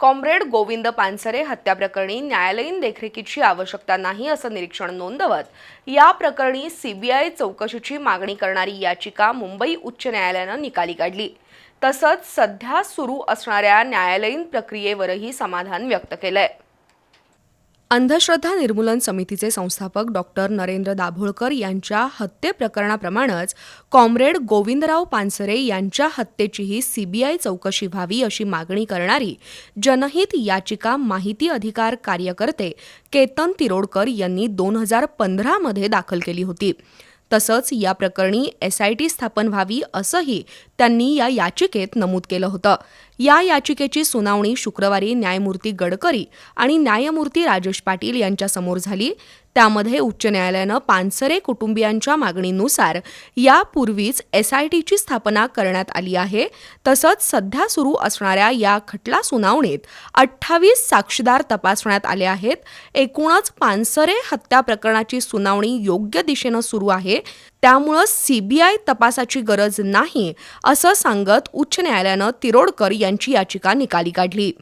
Comrade Govind Pansare हत्याप्रकरणी न्यायालयीन देखरेखीची आवश्यकता नाही असं निरीक्षण नोंदवत. या प्रकरणी सीबीआय चौकशीची मागणी करणारी याचिका मुंबई उच्च न्यायालयानं निकाली काढली. तसंच सध्या सुरू असणाऱ्या न्यायालयीन प्रक्रियेवरही समाधान व्यक्त केलंय. अंधश्रद्धा निर्मूलन समितीचे संस्थापक डॉक्टर नरेंद्र दाभोळकर यांच्या हत्येप्रकरणाप्रमाणेच कॉम्रेड गोविंदराव पानसरे यांच्या हत्येचीही सीबीआय चौकशी व्हावी अशी मागणी करणारी जनहित याचिका माहिती अधिकार कार्यकर्ते केतन तिरोडकर यांनी दोन हजार पंधरामध्ये दाखल केली होती. तसंच या प्रकरणी एसआयटी स्थापन व्हावी असंही त्यांनी या याचिकेत नमूद केलं होतं. या याचिकेची सुनावणी शुक्रवारी न्यायमूर्ती गडकरी आणि न्यायमूर्ती राजेश पाटील यांच्यासमोर झाली. त्यामध्ये उच्च न्यायालयानं पानसरे कुटुंबियांच्या मागणीनुसार यापूर्वीच एसआयटीची स्थापना करण्यात आली आहे. तसंच सध्या सुरू असणाऱ्या या खटला सुनावणीत अठ्ठावीस साक्षीदार तपासण्यात आले आहेत. एकूणच पानसरे हत्या प्रकरणाची सुनावणी योग्य दिशेनं सुरू आहे. आहे त्यामुळं सीबीआय तपासाची गरज नाही असं सांगत उच्च न्यायालयानं तिरोडकर यांची याचिका निकाली काढली.